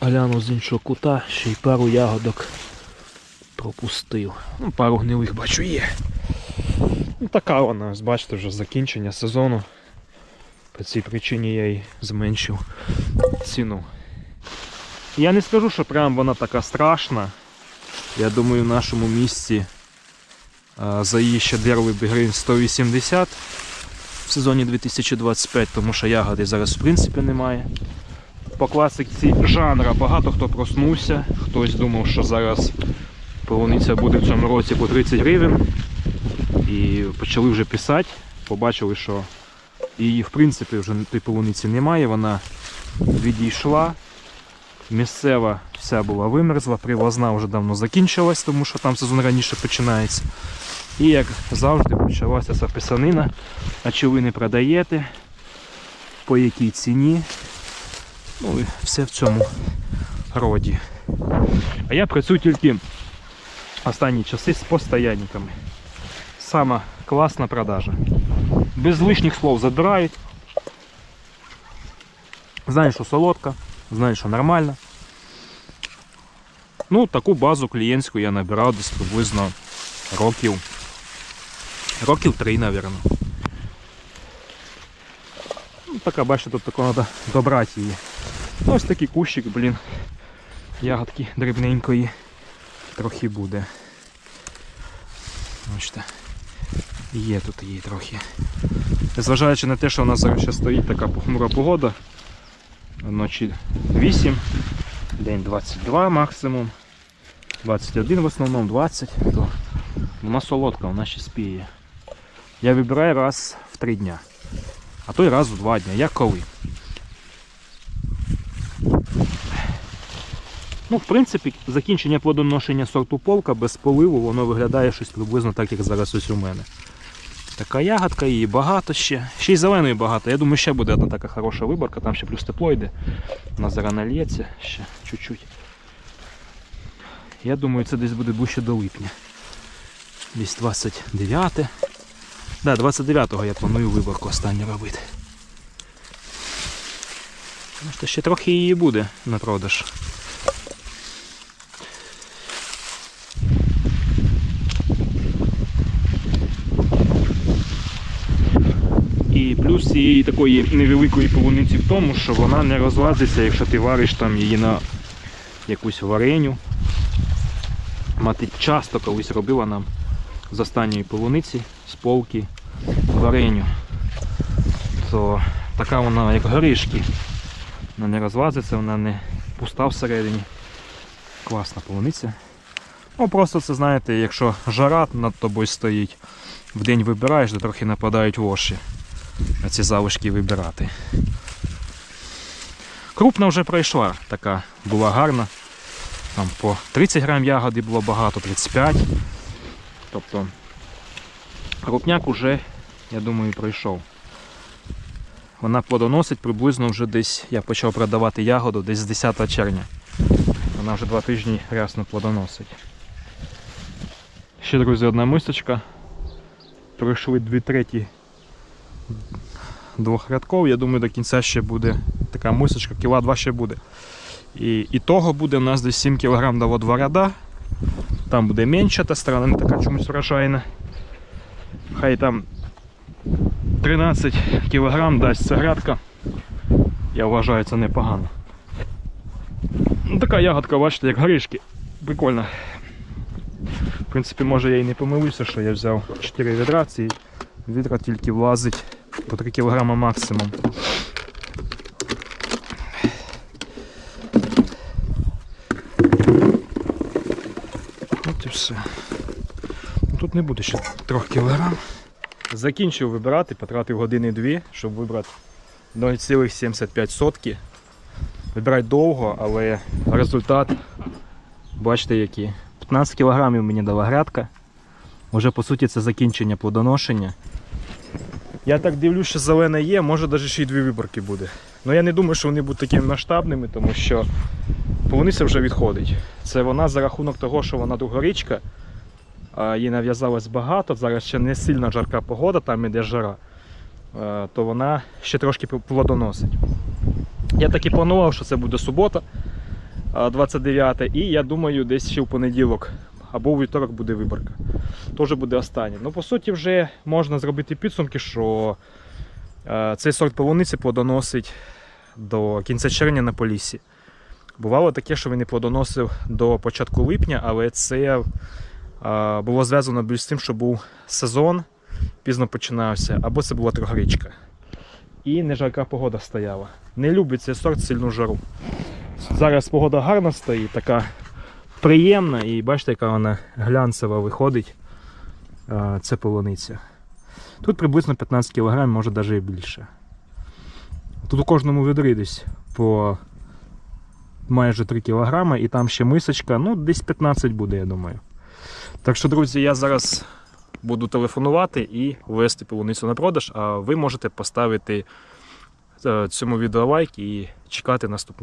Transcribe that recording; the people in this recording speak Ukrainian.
гляну з іншого кута, ще й пару ягодок пропустив. Ну, пару гнилих бачу є. Ну, така вона, бачите, вже закінчення сезону. По цій причині я і зменшив ціну. Я не скажу, що прям вона така страшна. Я думаю, в нашому місці за її ще дерли би гривень 180 в сезоні 2025, тому що ягоди зараз в принципі немає. По класиці жанра багато хто проснувся, хтось думав, що зараз полуниця буде в цьому році по 30 гривень. І почали вже писати, побачили, що її в принципі вже тої полуниці немає, вона відійшла. Місцева вся була вимерзла, привозна вже давно закінчилась, тому що там сезон раніше починається. І як завжди почалася ця писанина. А чи ви не продаєте? По якій ціні? Ну і все в цьому роді. А я працюю тільки останні часи з постоянниками. Сама класна продажа. Без лишніх слов забирають. Знають, що солодка, знають, що нормально. Ну, таку базу клієнтську я набирав десь приблизно років. Років три, мабуть. Ну, така, бачите, тут тако треба добрати її. Ну, Ось такий кущик, блін. Ягодки дрібненької. Трохи буде. Бачите. Є тут її трохи. Незважаючи на те, що у нас зараз ще стоїть така похмура погода. Ночі 8, день 22 максимум. 21 в основному, 20, то вона солодка, вона ще спіє. Я вибираю раз в 3 дня. А то й раз в 2 дня. Як коли. Ну, в принципі, закінчення плодоношення сорту полка без поливу, воно виглядає щось приблизно так, як зараз ось у мене. Така ягодка, її багато ще. Ще й зеленої багато. Я думаю, ще буде одна така хороша виборка, там ще плюс тепло йде. Вона зараз нальється ще чуть-чуть. Я думаю, це десь буде ближче до липня. Десь 29. Да, 29-го я планую виборку останню робити. Тому що ще трохи її буде на продаж. І плюс цієї такої невеликої полуниці в тому, що вона не розлазиться, якщо ти вариш там її на якусь вареню. Мати часто колись робила нам з останньої полуниці з полки вареню. То така вона як горішки. Вона не розлазиться, вона не пуста всередині. Класна полуниця. Ну просто це знаєте, якщо жара над тобою стоїть, в день вибираєш, то трохи нападають воші ці залишки вибирати. Крупна вже пройшла, така була гарна. Там по 30 грам ягоди було багато, 35. Тобто крупняк уже, я думаю, пройшов. Вона плодоносить приблизно вже десь, я почав продавати ягоду десь з 10 червня. Вона вже два тижні рясно плодоносить. Ще, друзі, одна мисочка. Пройшли дві треті двох рядков. Я думаю, до кінця ще буде така мисочка, кіла два ще буде. І, і того буде у нас десь 7 кг дало два ряда. Там буде менша та сторона, не така чомусь вражайна. Хай там 13 кг дасть ця грядка. Я вважаю, це непогано. Ну, така ягодка, бачите, як горішки. Прикольно. В принципі, може я і не помилився, що я взяв 4 відра, ці відра тільки влазить по 3 кг максимум. От і все. Ну, Тут не буде ще 3 кг. Закінчив вибирати, потратив години дві, щоб вибрати 0,75 сотки. Вибирати довго, але результат, бачите який. 15 кг мені дала грядка. Уже по суті це закінчення плодоношення. Я так дивлюсь, що зелене є, може навіть ще й дві виборки буде. Ну я не думаю, що вони будуть такими масштабними, тому що полуниця вже відходить. Це вона за рахунок того, що вона другорічка, їй нав'язалось багато, зараз ще не сильно жарка погода, там іде жара, то вона ще трошки плодоносить. Я так і планував, що це буде субота. 29 і я думаю, десь ще в понеділок або у вівторок буде виборка. Теж буде останнє. Ну, по суті, вже можна зробити підсумки, що е, цей сорт полуниці плодоносить до кінця червня на полісі. Бувало таке, що він не плодоносив до початку липня, але це е, було зв'язано більш з тим, що був сезон, пізно починався, або це була трогричка. І не жарка погода стояла. Не любить цей сорт сильну жару. Зараз погода гарна стоїть, така приємна, і бачите, яка вона глянцева виходить. Це полуниця. Тут приблизно 15 кг, може навіть і більше. Тут у кожному відрі десь по майже 3 кг, і там ще мисочка, ну десь 15 буде, я думаю. Так що, друзі, я зараз буду телефонувати і вести полуницю на продаж, а ви можете поставити е, цьому відео лайк і чекати наступні.